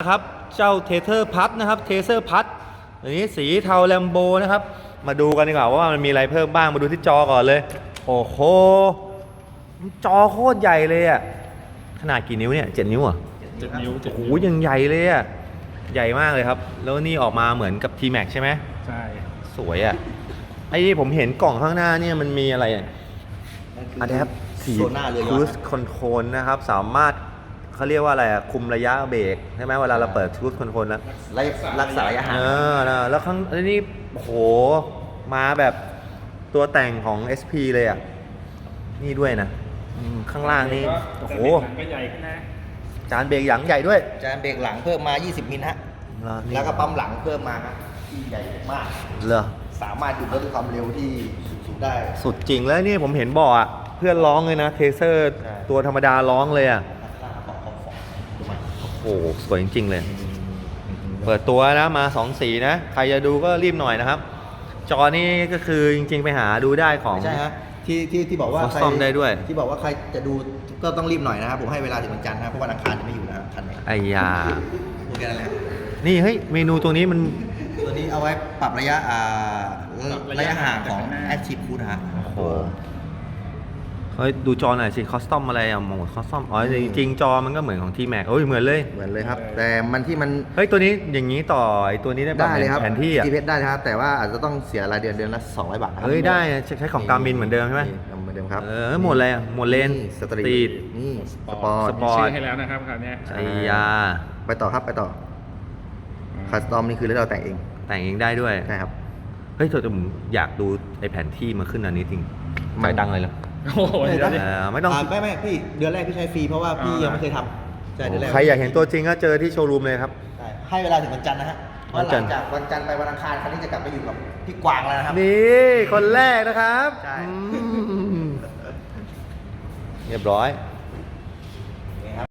นะครับเจ้าเทเทอร์พัทนะครับเทเซอร์พัทอันนี้สีเทาแลมโบนะครับ มาดูกันดีกว่าว่ามันมีอะไรเพิ่มบ้างมาดูที่จอก่อนเลย โอ้โหจอโคตรใหญ่เลยอะขนาดกี่นิ้วเนี่ยเจ็ดนิ้วเหรอะเจ็ดนิ้วเจ็ดโอ้โหนิ้วยังใหญ่เลยอะใหญ่มากเลยครับ แล้วนี่ออกมาเหมือนกับ T-Max ใช่ไหมใช่สวยอะไอ้ที่ผมเห็นกล่องข้างหน้าเนี่ยมันมีอะไรอะอะแดปโซน่าเรือยครูอสชต์คอนโทรลนะครับ สามารถ เขาเรียกว่าอะไรอะคุมระยะเบรกใช่ไหมเวลาเราเปิดครูสคอนโทรลแล้วรักรักษาระยะห่าง เออนะแล้วข้างแล้วนี่โอ้โห มาแบบตัวแต่งของ SP เลยอะ นี่ด้วยนะอืมข้างล่างนี่ โอ้โหแต่เด็กหนังก็ใหญ่ขึ้นนะ จานเบรกหยังใหญ่ด้วยจานเบรกหลังเพิ่มมา 20 มิลฮะ เหรอนี่แล้วก็ปั๊มหลังเพิ่มมาฮะที่ใหญ่มาก เหรอ สามารถหยุดรถด้วยความเร็วที่สูงๆได้ สุดจริงแล้วนี่ผมเห็นบอกอะเพื่อนร้องเลยนะเทเซอร์ ใช่ ตัวธรรมดาร้องเลยอะ โอ้โหสวยจริงๆเลย เปิดตัวนะมา2สีนะ ใครจะดูก็รีบหน่อยนะครับ จอนี่ก็คือจริงๆไปหาดูได้ของไม่ใช่ฮะที่ที่ที่บอกว่าเขาใครซ่อมได้ด้วย ที่บอกว่าใครจะดูก็ต้องรีบหน่อยนะครับผมให้เวลาถึงวันจันทร์นะครับเพราะวันอังคารจะไม่อยู่นะครับทันไหมไอ้ยาพูดแค่นั้นแหละนี่เฮ้ยเมนูตัวนี้มันตัวนี้เอาไว้ปรับระยะอ่าระยะห่างของ Active Cruise นะฮะโอ้โห เฮ้ยดูจอหน่อยสิคอสตอมอะไรอะโหมดคอสตอมอ๋อจริงๆจอมันก็เหมือนของทีแม็กโอ้ยเหมือนเลย เหมือนเลยครับ แต่มันที่มันเฮ้ยตัวนี้อย่างนี้ต่อไอ้ตัวนี้ได้ปะได้เลยครับแผนที่อะ GPS ได้นะครับแต่ว่าอาจจะต้องเสียรายเดือนเดือนละ200บาทนะครัเฮ้ยได้นะใช้ของการบินเหมือนเดิมใช่ไหมนี่เหมือนเดิมครับเออหมดอะไรอะหมดเลนสตรีทนี่สปอร์ตสปอร์ต มีชื่อให้แล้วนะครับคราวเนี้ยไอ้ยาไปต่อครับไปต่อคัสตอมนี่คือเราแต่งเองแต่งเองได้ด้วย ใช่ครับ เฮ้ยแต่ผมอยากดูไอ้แผนที่มาขึ้นอันนี้จริงมัจ่ายนตังค์เลยเหรอ โอ้โหเดี๋ยวดิเออไม่ต้องาไม่ไม่พี่เดือนแรกพี่ใช้ฟรีเพราะว่าพี่อ่ายัยังไม่เคยทำใช่เดือนแรกใครอยากเห็นตัวจริงก็เจอที่โชว์รูมเลยครับ ใช่ให้เวลาถึงวันจันทร์นะฮะเพวันราะหจัลันทร์ งจากวันจันทร์ไปวันอังคารคันนี้จะกลับไปอยู่กับพี่กวางแล้วนะครับ นี่คนแรกนะครับใช่ อืมเรียบร้อย